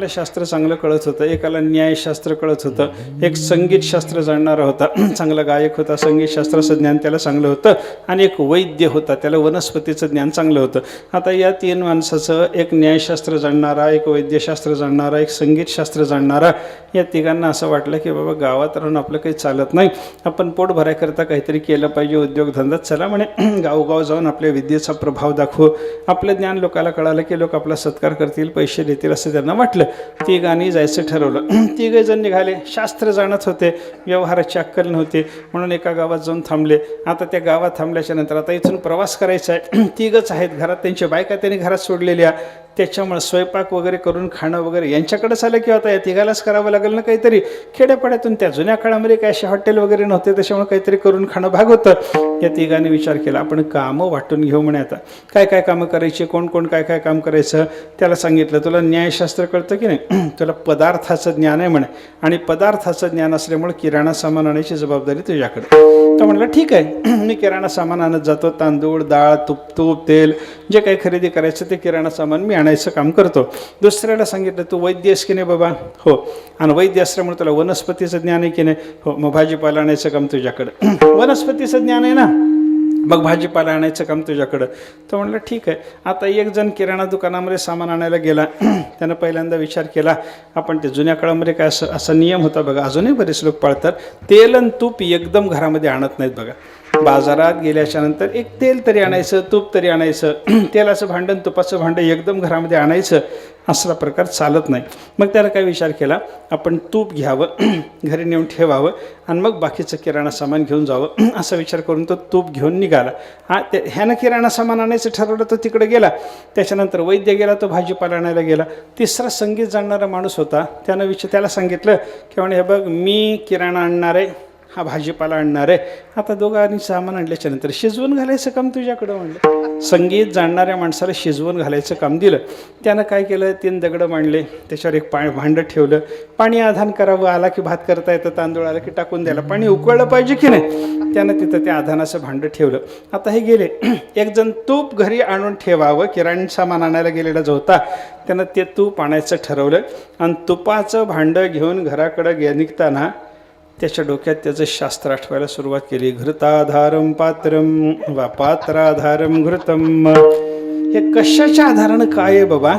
त्यांना शास्त्र चांगलं कळत होतं एकाला न्यायशास्त्र कळत होतं एक संगीतशास्त्र जाणणारा होता चांगला गायक होता संगीतशास्त्राचं ज्ञान त्याला चांगलं होतं आणि एक वैद्य होता त्याला वनस्पतीचं ज्ञान चांगलं होतं. आता या तीन माणसाचं एक न्यायशास्त्र जाणणारा एक वैद्यशास्त्र जाणणारा एक संगीतशास्त्र जाणणारा या तिघांना असं वाटलं की बाबा गावात राहून आपलं काही चालत नाही. आपण पोट भरायकरता काहीतरी केलं पाहिजे उद्योगधंदा चला म्हणे गावोगाव जाऊन आपल्या विद्येचा प्रभाव दाखवू. आपलं ज्ञान लोकाला कळालं की लोक आपला सत्कार करतील पैसे देतील असं त्यांना वाटलं. तिघांनी जायचं ठरवलं. तिघे जण निघाले. शास्त्र जाणत होते. व्यवहाराची अक्कल नव्हती. म्हणून एका गावात जाऊन थांबले. आता त्या गावात थांबल्याच्या नंतर आता इथून प्रवास करायचा आहे. तिघच आहेत. घरात त्यांच्या बायका त्यांनी घरात सोडलेल्या. त्याच्यामुळे स्वयंपाक वगैरे करून खाणं वगैरे यांच्याकडेच आलं की आता या तिघालाच करावं लागेल ना काहीतरी? खेड्यापाड्यातून त्या जुन्या काळामध्ये काय असे हॉटेल वगैरे नव्हते त्याच्यामुळे काहीतरी करून खाणं भाग होतं. या तिघांनी विचार केला आपण कामं वाटून घेऊ म्हणे आता. काय काय कामं करायची कोण कोण काय काय काम करायचं? त्याला सांगितलं तुला न्यायशास्त्र कळतं की नाही? तुला पदार्थाचं ज्ञान आहे म्हणे. आणि पदार्थाचं ज्ञान असल्यामुळे किराणा सामान आणायची जबाबदारी तुझ्याकडे. तर म्हणलं ठीक आहे. मी किराणा सामान आणत जातो. तांदूळ डाळ तूप तूप तेल जे काही खरेदी करायचं ते किराणा सामान मी आणायचं काम करतो. दुसऱ्याला सांगितलं तू वैद्य आहेस की नाही बाबा? हो. आणि वैद्य असल्यामुळे तुला वनस्पतीचं ज्ञान आहे की नाही? हो. मग भाजीपाला आणायचं काम तुझ्याकडं. वनस्पतीचं ज्ञान आहे ना? मग भाजीपाला आणायचं काम तुझ्याकडं. तर म्हणलं ठीक आहे. आता एक जण किराणा दुकानामध्ये सामान आणायला गेला. त्यानं पहिल्यांदा विचार केला आपण ते जुन्या काळामध्ये काय असं असा नियम होता बघा? अजूनही बरेच लोक पाळतात. तेल आणि तूप एकदम घरामध्ये आणत नाहीत बघा. बाजारात गेल्याच्यानंतर एक तेल तरी आणायचं तूप तरी आणायचं तेलाचं भांडण तुपाचं भांडं एकदम घरामध्ये आणायचं असला प्रकार चालत नाही. मग त्याला काय विचार केला? आपण तूप घ्यावं घरी नेऊन ठेवावं आणि मग बाकीचं किराणा सामान घेऊन जावं. असा विचार करून तो तूप घेऊन निघाला. हा त्या ह्यानं किराणा सामान आणायचं ठरवलं तर तिकडे गेला. त्याच्यानंतर वैद्य गेला तो भाजीपाला आणायला गेला. तिसरा संगीत जाणणारा माणूस होता. त्यानं विचार त्याला सांगितलं की म्हणे हे बघ मी किराणा आणणार आहे. हा भाजीपाला आणणार आहे. आता दोघांनी सामान आणल्याच्या नंतर शिजवून घालायचं काम तुझ्याकडं म्हणलं. संगीत जाणणाऱ्या माणसाला शिजवून घालायचं काम दिलं. त्यानं काय केलं? तीन दगडं मांडले. त्याच्यावर एक पा भांडं ठेवलं. पाणी आधान करावं. आला की भात करता येतं. तांदूळ आला की टाकून द्यायला. पाणी उकळलं पाहिजे की नाही? त्यानं तिथं त्या आधानाचं भांडं ठेवलं. आता हे गेले. एक जण तूप घरी आणून ठेवावं. किराणी सामान आणायला गेलेला जो होता त्यानं ते तूप आणायचं ठरवलं. आणि तुपाचं भांडं घेऊन घराकडं गे निघताना त्याच्या डोक्यात त्याचं शास्त्र आठवायला सुरुवात केली. घृताधारम पात्रम वा पात्राधारम घृतम. हे कशाच्या आधारानं काय आहे बाबा?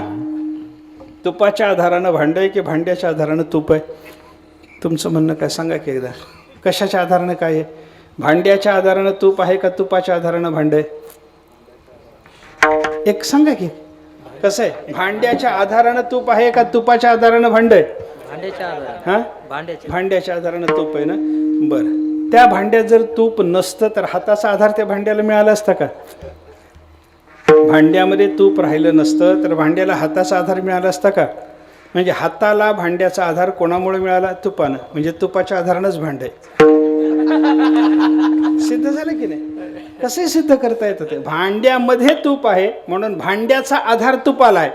तुपाच्या आधारानं भांडं आहे की भांड्याच्या आधारानं तूप आहे? तुमचं म्हणणं काय? सांगा की एकदा. कशाच्या आधारानं काय आहे? भांड्याच्या आधारानं तूप आहे का तुपाच्या आधारानं भांडं आहे? एक सांगा की. कसं आहे? भांड्याच्या आधारानं तूप आहे का तुपाच्या आधारानं भांड आहे? हां? भांड्याच्या. भांड्याच्या आधारानं तूप आहे ना? बरं. त्या भांड्यात जर तूप नसतं तर हाताचा आधार त्या भांड्याला मिळाला असता का? भांड्यामध्ये तूप राहिलं नसतं तर भांड्याला हाताचा आधार मिळाला असता का? म्हणजे हाताला भांड्याचा आधार कोणामुळे मिळाला? तुपानं. म्हणजे तुपाच्या आधारानंच भांड आहे. सिद्ध झालं की नाही? कसे सिद्ध करता येतं ते? भांड्यामध्ये तूप आहे म्हणून भांड्याचा आधार तुपाला आहे.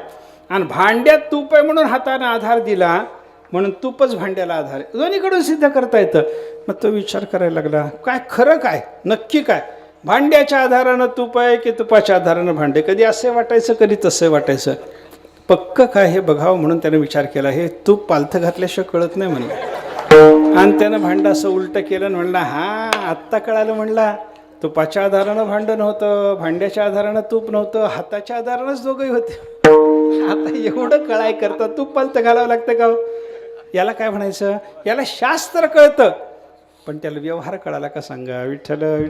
आणि भांड्यात तूप आहे म्हणून हाताने आधार दिला म्हणून तूपच भांड्याला आधार आहे. दोन्हीकडून सिद्ध करता येतं. मग तो विचार करायला लागला काय खरं काय? नक्की काय? भांड्याच्या आधारानं तूप आहे की तुपाच्या आधारानं भांडे? कधी असे वाटायचं कधी तसे वाटायचं? पक्क काय हे बघावं म्हणून त्याने विचार केला. हे तूप पालथं घातल्याशिवाय कळत नाही म्हणलं. आणि त्यानं भांडं असं उलटं केलं आणि हा आत्ता कळालं म्हणला. तुपाच्या आधारानं भांडं नव्हतं भांड्याच्या आधारानं तूप नव्हतं हाताच्या आधारानंच दोघंही होते. आता एवढं कळाय करता तूप पालथं घालावं लागतं का हो? याला काय म्हणायचं? याला शास्त्र कळतं. पण त्याला व्यवहार कळाला का सांगा? विठ्ठल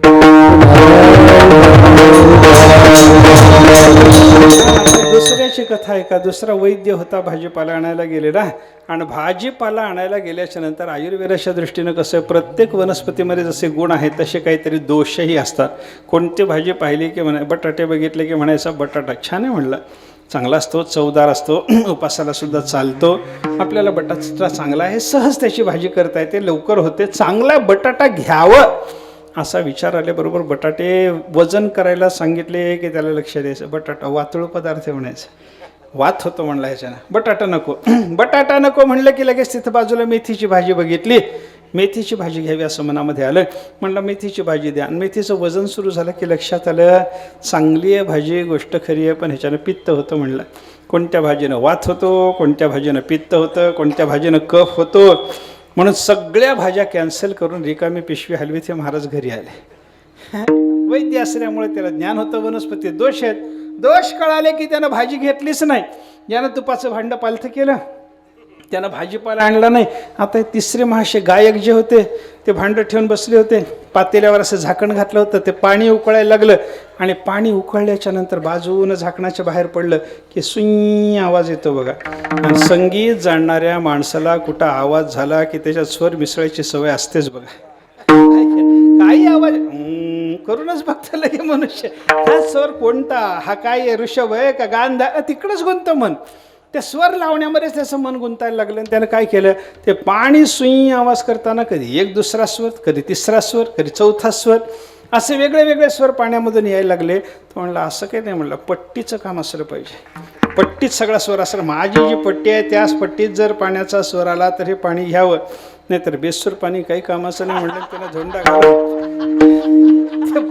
दुसऱ्याची कथा आहे का? दुसरा वैद्य होता भाजीपाला आणायला गेलेला. आणि भाजीपाला आणायला गेल्याच्यानंतर आयुर्वेदाच्या दृष्टीनं कसं आहे, प्रत्येक वनस्पतीमध्ये जसे गुण आहेत तसे काहीतरी दोषही असतात. कोणती भाजी पाहिली की म्हणा बटाटे बघितले की म्हणायचा बटाटा. छान आहे म्हणलं. चांगला असतो चवदार असतो उपासाला सुद्धा चालतो. आपल्याला बटाटा चांगला आहे सहज त्याची भाजी करता येते लवकर होते चांगला बटाटा घ्यावं असा विचार आल्याबरोबर बटाटे वजन करायला सांगितले की त्याला लक्ष द्यायचं. बटाटा वातळू पदार्थ म्हणायचं. वात होतो म्हणला ह्याच्यानं. बटाटा नको. बटाटा नको म्हणलं की लगेच तिथं बाजूला मेथीची भाजी बघितली. मेथीची भाजी घ्यावी असं मनामध्ये आलं. म्हणलं मेथीची भाजी द्या. आणि मेथीचं वजन सुरू झालं की लक्षात आलं चांगली आहे भाजी गोष्ट खरी आहे. पण ह्याच्यानं पित्त होतं म्हणलं. कोणत्या भाजीनं वात होतो कोणत्या भाजीनं पित्त होतं कोणत्या भाजीनं कफ होतो? म्हणून सगळ्या भाज्या कॅन्सल करून रिकामी पिशवी हलवी ते महाराज घरी आले. वैद्य असल्यामुळे त्याला ज्ञान होतं वनस्पती दोष आहेत. दोष कळाले की त्यानं भाजी घेतलीच नाही. यानं तुपाचं भांडं पालथं केलं. त्यानं भाजीपाला आणला नाही. आता तिसरे महाशे गायक जे होते ते भांडं ठेवून बसले होते. पातेल्यावर असं झाकण घातलं होतं. ते पाणी उकळायला लागलं. आणि पाणी उकळल्याच्या नंतर बाजूनं झाकणाच्या बाहेर पडलं की सुई आवाज येतो बघा. आणि संगीत जाणणाऱ्या माणसाला कुठं आवाज झाला की त्याच्यात स्वर मिसळायची सवय असतेच बघा. काही आवाज करूनच बघता लगे मनुष्य. हा स्वर कोणता? हा काय ऋषभ आहे का? गांधा? तिकडंच गुंत मन ते स्वर लावण्यामध्येच त्याचं मन गुंतायला लागलं आणि त्यानं काय केलं? ते पाणी सुई आवाज करताना कधी एक दुसरा स्वर कधी तिसरा स्वर कधी चौथा स्वर असे वेगळे वेगळे स्वर पाण्यामधून यायला लागले. तो म्हणलं असं काही नाही म्हणलं पट्टीचं काम असलं पाहिजे. पट्टीत सगळा स्वर असला माझी जी पट्टी आहे त्याच पट्टीत जर पाण्याचा स्वर आला तर हे पाणी घ्यावं. नाहीतर बेसूर पाणी काही कामाचं नाही म्हणलं त्याला झोंडा घालून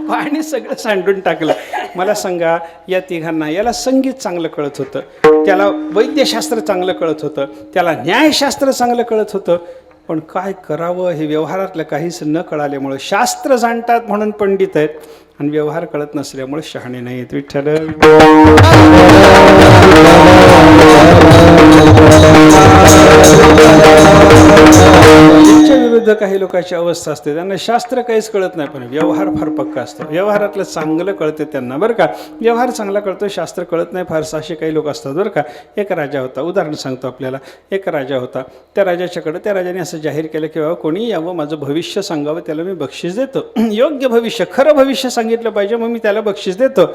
पाणी सगळं सांडून टाकलं. मला सांगा या तिघांना याला संगीत चांगलं कळत होतं. त्याला वैद्यशास्त्र चांगलं कळत होतं त्याला न्यायशास्त्र चांगलं कळत होतं पण काय करावं हे व्यवहारातलं काहीच न कळाल्यामुळं शास्त्र जाणतात म्हणून पंडित आहेत आणि व्यवहार कळत नसल्यामुळे शहाणे नाही आहेत विठ्ठल. विरुद्ध काही लोकांची अवस्था असते त्यांना शास्त्र काहीच कळत नाही पण व्यवहार फार पक्का असतो. व्यवहारातलं चांगलं कळते त्यांना बरं का? व्यवहार चांगला कळतो शास्त्र कळत नाही फारसं असे काही लोक असतात बरं का? एक राजा होता उदाहरण सांगतो आपल्याला. एक राजा होता त्या राजाच्याकडं त्या राजाने असं जाहीर केलं की बाबा कोणी यावं माझं भविष्य सांगावं त्याला मी बक्षीस देतो. योग्य भविष्य खरं भविष्य सांगितलं पाहिजे मग मी त्याला बक्षीस देतो.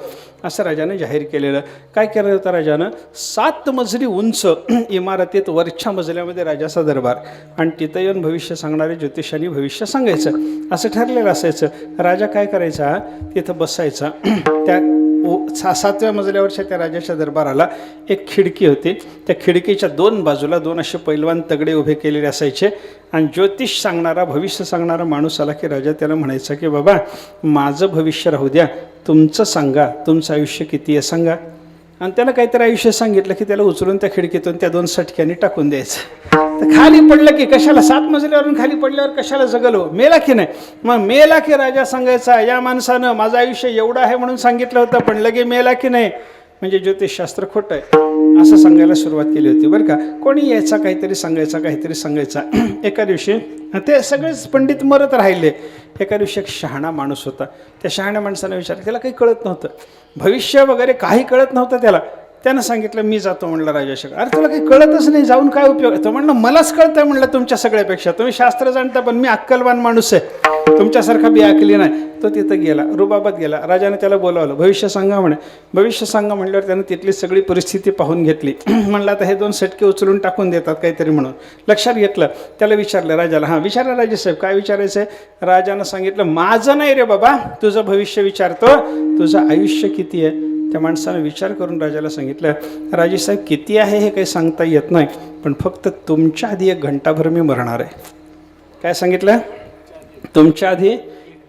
असं राजाने जाहीर केलेलं. काय केलं होतं राजानं? सात मजली उंच इमारतीत वरच्या मजल्यामध्ये राजाचा दरबार. आणि तिथं येऊन भविष्य सांगणारे ज्योतिषाने भविष्य सांगायचं. असं ठरलेलं असायचं. राजा काय करायचा? तिथं बसायचा. त्या सा सातव्या मजल्यावरच्या त्या राजाच्या दरबाराला एक खिडकी होती. त्या खिडकीच्या दोन बाजूला दोन असे पैलवान तगडे उभे केलेले असायचे. आणि ज्योतिष सांगणारा भविष्य सांगणारा माणूस आला की राजा त्याला म्हणायचा की बाबा माझं भविष्य राहू द्या. तुमचं सांगा. तुमचं आयुष्य किती आहे सांगा. आणि त्याला काहीतरी आयुष्य सांगितलं की त्याला उचलून त्या खिडकीतून त्या दोन सटक्यांनी टाकून द्यायचं. तर खाली पडलं की कशाला सात मजल्यावरून खाली पडल्यावर कशाला जगलो? मेला की नाही? मग मेला की राजा सांगायचा या माणसानं माझं आयुष्य एवढं आहे म्हणून सांगितलं होतं पण लगे मेला की नाही? म्हणजे ज्योतिषशास्त्र खोटं आहे. असं सांगायला सुरुवात केली होती बरं का. कोणी यायचा काहीतरी सांगायचा काहीतरी सांगायचा. एका दिवशी ते सगळेच पंडित मरत राहिले. एका दिवशी एक शहाणा माणूस होता. त्या शहाण्या माणसानं विचारलं त्याला काही कळत नव्हतं. भविष्य वगैरे काही कळत नव्हतं त्याला. त्यानं सांगितलं मी जातो म्हणलं राजाशेखर. अरे तुला काही कळतच नाही जाऊन काय उपयोग? तो म्हणलं मलाच कळतं म्हणलं तुमच्या सगळ्यापेक्षा. तुम्ही शास्त्र जाणता पण मी अक्कलवान माणूस आहे. तुमच्यासारखा बी ऐकली नाही. तो तिथं गेला रुबाबात गेला. राजाने त्याला बोलावलं भविष्य सांगा म्हणे. भविष्य सांगा म्हटल्यावर त्यानं तिथली सगळी परिस्थिती पाहून घेतली. म्हणलं आता हे दोन सटके उचलून टाकून देतात काहीतरी म्हणून. लक्षात घेतलं त्याला विचारलं राजाला हां विचारा राजेसाहेब काय विचारायचं आहे राजानं सांगितलं माझं नाही रे बाबा तुझं भविष्य विचारतो. तुझं आयुष्य किती आहे? त्या माणसानं विचार करून राजाला सांगितलं राजेसाहेब किती आहे हे काही सांगता येत नाही पण फक्त तुमच्या आधी एक घंटाभर मी मरणार आहे. काय सांगितलं? तुमच्या आधी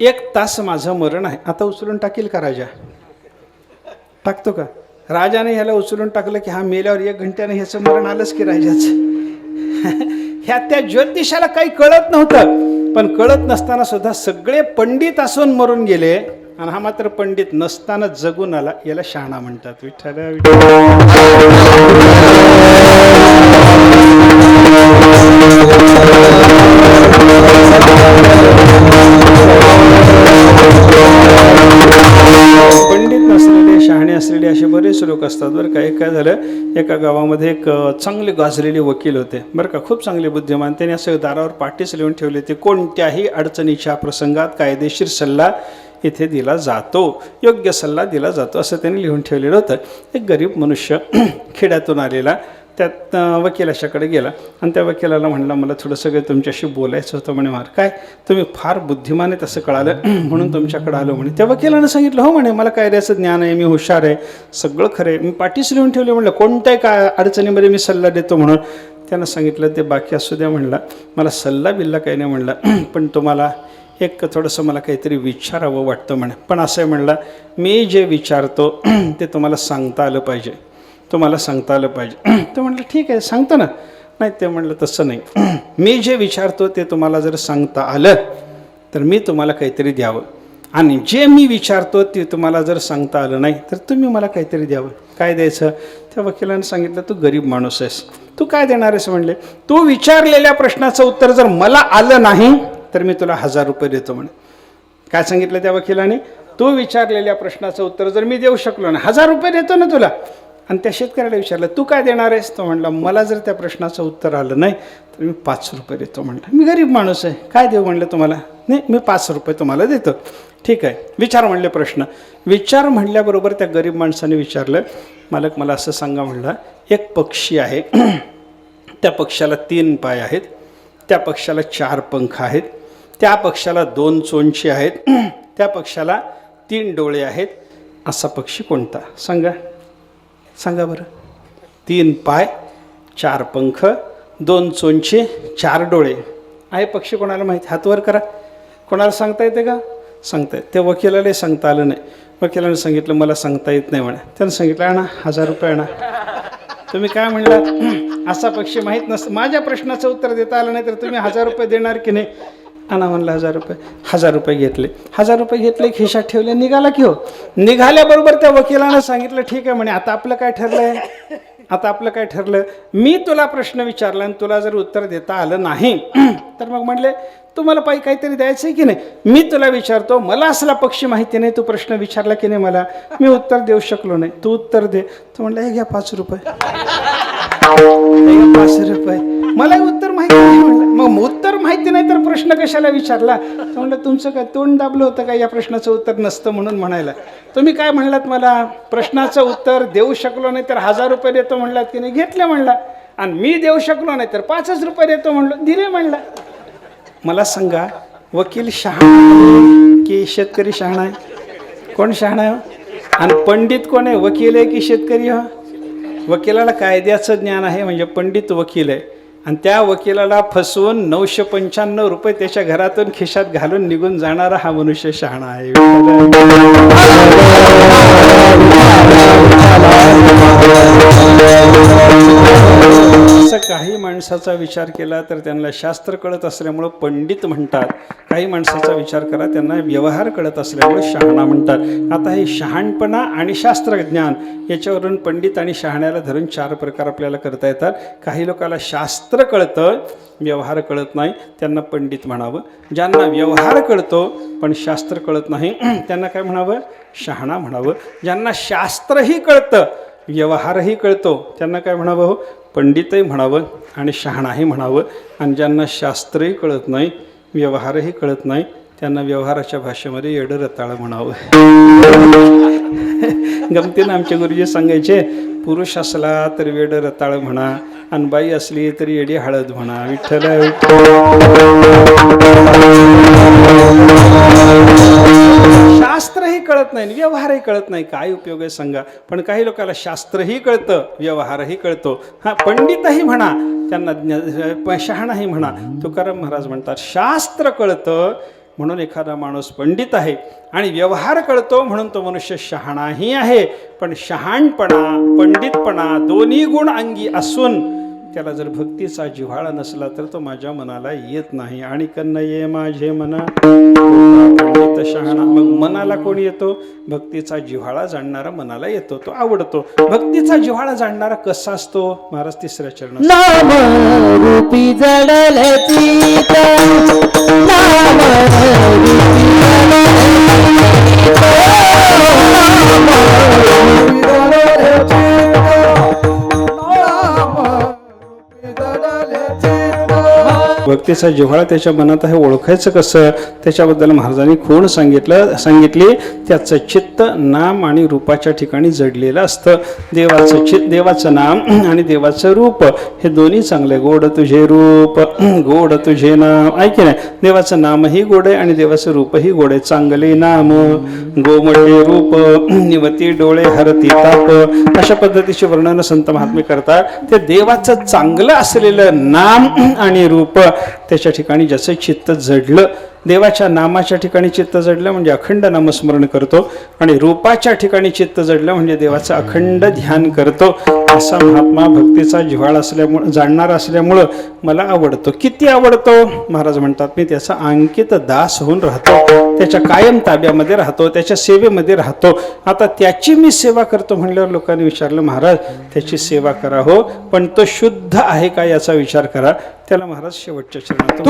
एक तास माझं मरण आहे. आता उचलून टाकील का राजा? टाकतो का? राजाने ह्याला उचलून टाकलं की हा मेल्यावर एक घंट्याने ह्याचं मरण आलंच की राजाचं? ह्या त्या ज्योतिषाला काही कळत नव्हतं. पण कळत नसताना सुद्धा सगळे पंडित असून मरून गेले. आणि हा मात्र पंडित नसताना जगून आला. याला शहाणा म्हणतात. विठ्ठल विठ्ठल. असलेले शहाणे असलेले असे बरेच लोक असतात बरं का. एक काय झालं एका गावामध्ये एक चांगले गाजलेले वकील होते. बरं का खूप चांगले बुद्धिमान. त्यांनी असं दारावर पाटीच लिहून ठेवले होते कोणत्याही अडचणीच्या प्रसंगात कायदेशीर सल्ला इथे दिला जातो. योग्य सल्ला दिला जातो. असं त्यांनी लिहून ठेवलेलं होतं. एक गरीब मनुष्य खेड्यातून आलेला त्यात वकिलाच्याकडे गेला. आणि त्या वकिलाला म्हणला मला थोडं सगळं तुमच्याशी बोलायचं होतं म्हणे मार. काय? तुम्ही फार बुद्धिमान आहे तसं कळालं. म्हणून तुमच्याकडे आलो म्हणे. त्या वकिलानं सांगितलं हो म्हणे मला कायद्याचं ज्ञान आहे मी हुशार आहे सगळं खरं आहे. मी पाठीस लिहून ठेवले म्हणलं कोणत्याही काय अडचणीमध्ये मी सल्ला देतो म्हणून. त्यानं सांगितलं ते बाकी असू द्या म्हणला. मला सल्ला बिल्ला काही नाही म्हणला. पण तुम्हाला एक थोडंसं मला काहीतरी विचारावं वाटतं म्हणे. पण असं म्हणला म्हणलं मी जे विचारतो ते तुम्हाला सांगता आलं पाहिजे. तुम्हाला सांगता आलं पाहिजे. तो म्हटलं ठीक आहे सांगतो ना. नाही ते म्हणलं तसं नाही. मी जे विचारतो ते तुम्हाला जर सांगता आलं तर मी तुम्हाला काहीतरी द्यावं. आणि जे मी विचारतो ते तुम्हाला जर सांगता आलं नाही तर तुम्ही मला काहीतरी द्यावं. काय द्यायचं? त्या वकिलाने सांगितलं तू गरीब माणूस आहेस. तू काय देणार आहेस? म्हणले तू विचारलेल्या प्रश्नाचं उत्तर जर मला आलं नाही तर मी तुला हजार रुपये देतो. म्हणे. काय सांगितलं त्या वकिलाने? तू विचारलेल्या प्रश्नाचं उत्तर जर मी देऊ शकलो नाही हजार रुपये देतो ना तुला. आणि त्या शेतकऱ्याला विचारलं तू काय देणार आहेस? तो म्हणला मला जर त्या प्रश्नाचं उत्तर आलं नाही तर मी पाच रुपये देतो. म्हणलं मी गरीब माणूस आहे काय देऊ? म्हणलं तुम्हाला. नाही मी पाच रुपये तुम्हाला देतो. ठीक आहे. विचार म्हणले प्रश्न. विचार म्हणल्याबरोबर त्या गरीब माणसाने विचारलं मालक मला असं सांगा म्हणला एक पक्षी आहे त्या पक्षाला तीन पाय आहेत त्या पक्षाला चार पंख आहेत त्या पक्षाला दोन चोंची आहेत त्या पक्षाला तीन डोळे आहेत असा पक्षी कोणता? सांगा. सांगा बरं. तीन पाय चार पंख दोन चोंचे चार डोळे. आहे पक्षी कोणाला माहिती? हातवर करा. कोणाला सांगता येते का? सांगता येत. त्या वकिलालाही सांगता आलं नाही. वकिलाने सांगितलं मला सांगता येत नाही म्हणा. त्यानं सांगितलं आणा हजार रुपये आणा. तुम्ही काय म्हणलात? असा पक्षी माहीत नसतं. माझ्या प्रश्नाचं उत्तर देता आलं नाही तर तुम्ही हजार रुपये देणार की नाही? आणा म्हणलं हजार रुपये हजार रुपये घेतले. हजार रुपये घेतले खिशात ठेवले निघाला की हो. निघाल्याबरोबर त्या वकिलानं सांगितलं ठीक आहे म्हणे आता आपलं काय ठरलंय? आता आपलं काय ठरलं? मी तुला प्रश्न विचारला आणि तुला जर उत्तर देता आलं नाही तर मग म्हटले तुम्हाला पाहिजे काहीतरी द्यायचं आहे की नाही? मी तुला विचारतो मला असला पक्षी माहिती नाही तू प्रश्न विचारला की नाही मला? मी उत्तर देऊ शकलो नाही. तू उत्तर दे. तू म्हटलं हे घ्या पाच रुपये. पाच रुपये. मलाही उत्तर माहिती नाही. मग उत्तर माहिती नाही तर प्रश्न कशाला विचारला? म्हणलं तुमचं काय तोंड दाबलं होतं का या प्रश्नाचं उत्तर नसतं म्हणून म्हणायला? तुम्ही काय म्हणलात मला? प्रश्नाचं उत्तर देऊ शकलो नाही तर हजार रुपये देतो म्हणलात की नाही? घेतलं म्हणला. आणि मी देऊ शकलो नाही तर पाचच रुपये देतो म्हणलो. दिले म्हणला. मला सांगा वकील शहाणा की शेतकरी शहाणा आहे? कोण शहाणा आहे हो? आणि पंडित कोण आहे? वकील आहे की शेतकरी हो? वकिलाला कायद्याचं ज्ञान आहे म्हणजे पंडित वकील आहे. आणि त्या वकिलाला फसवून नऊशे पंच्याण्णव रुपये त्याच्या घरातून खिशात घालून निघून जाणारा हा मनुष्य शहाणा आहे. असं काही माणसाचा विचार केला तर त्यांना शास्त्र कळत असल्यामुळं पंडित म्हणतात. काही माणसाचा विचार करा त्यांना व्यवहार कळत असल्यामुळे शहाणा म्हणतात. आता हे शहाणपणा आणि शास्त्रज्ञान याच्यावरून पंडित आणि शहाण्याला धरून चार प्रकार आपल्याला करता येतात. काही लोकांना शास्त्र कळतं व्यवहार कळत नाही त्यांना पंडित म्हणावं. ज्यांना व्यवहार कळतो पण शास्त्र कळत नाही त्यांना काय म्हणावं? शहाणा म्हणावं. ज्यांना शास्त्रही कळतं व्यवहारही कळतो. त्यांना काय म्हणावं? हो पंडितही म्हणावं आणि शहाणाही म्हणावं. आणि ज्यांना शास्त्रही कळत नाही व्यवहारही कळत नाही त्यांना व्यवहाराच्या भाषेमध्ये येडं रताळं म्हणावं. गमतीनं आमचे गुरुजी सांगायचे पुरुष असला तर वेड रताळ म्हणा आणि बाई असली तरी येडी हळद म्हणा. विठ्ठल. शास्त्रही कळत नाही आणि व्यवहारही कळत नाही. काय उपयोग आहे सांगा? पण काही लोकांना शास्त्रही कळतं व्यवहारही कळतो. हा पंडितही म्हणा त्यांना शहाणाही म्हणा. तुकाराम महाराज म्हणतात शास्त्र कळतं म्हणून एखादा माणूस पंडित आहे आणि व्यवहार कळतो म्हणून तो मनुष्य शहाणाही आहे. पण शहाणपणा पंडितपणा दोन्ही गुण अंगी असून त्याला जर भक्तीचा जिव्हाळा नसला तर तो माझ्या मनाला येत नाही. आणि कन्न ये माझे मना पंडित शहाणा. मग मनाला कोण येतो? भक्तीचा जिव्हाळा जाणणारा मनाला येतो. तो आवडतो. भक्तीचा जिव्हाळा जाणणारा कसा असतो? महाराज तिसऱ्या चरण भक्तीचा जिव्हाळा त्याच्या मनात आहे ओळखायचं कसं? त्याच्याबद्दल महाराजांनी खूण सांगितलं सांगितली. त्याचं चित्त नाम आणि रूपाच्या ठिकाणी जडलेलं असतं. देवाचं चित्त देवाचं नाम आणि देवाचं रूप हे दोन्ही चांगले. गोड तुझे रूप गोड तुझे नाम. ऐकी नाही? देवाचं नामही गोड आहे आणि देवाचं रूपही गोड आहे. चांगले नाम गोमटे रूप निवती डोळे हरती ताप. अशा पद्धतीचे वर्णन संत महात्मे करतात. ते देवाचं चांगलं असलेलं नाम आणि रूप त्याच्या ठिकाणी ज्याचं चित्त जडलं देवाच्या नामाच्या ठिकाणी चित्त जडलं म्हणजे अखंड नामस्मरण करतो आणि रूपाच्या ठिकाणी चित्त जडलं म्हणजे देवाचं अखंड ध्यान करतो. असा महात्मा भक्तीचा जिव्हाळ असल्यामुळं जाणणार असल्यामुळं मला आवडतो. किती आवडतो? महाराज म्हणतात मी त्याचा अंकित दास होऊन राहतो. त्याच्या कायम ताब्यामध्ये राहतो त्याच्या सेवेमध्ये राहतो. आता त्याची मी सेवा करतो म्हणल्यावर लोकांनी विचारलं महाराज त्याची सेवा करा हो पण तो शुद्ध आहे का याचा विचार करा. त्याला महाराज शेवटच्या चरणात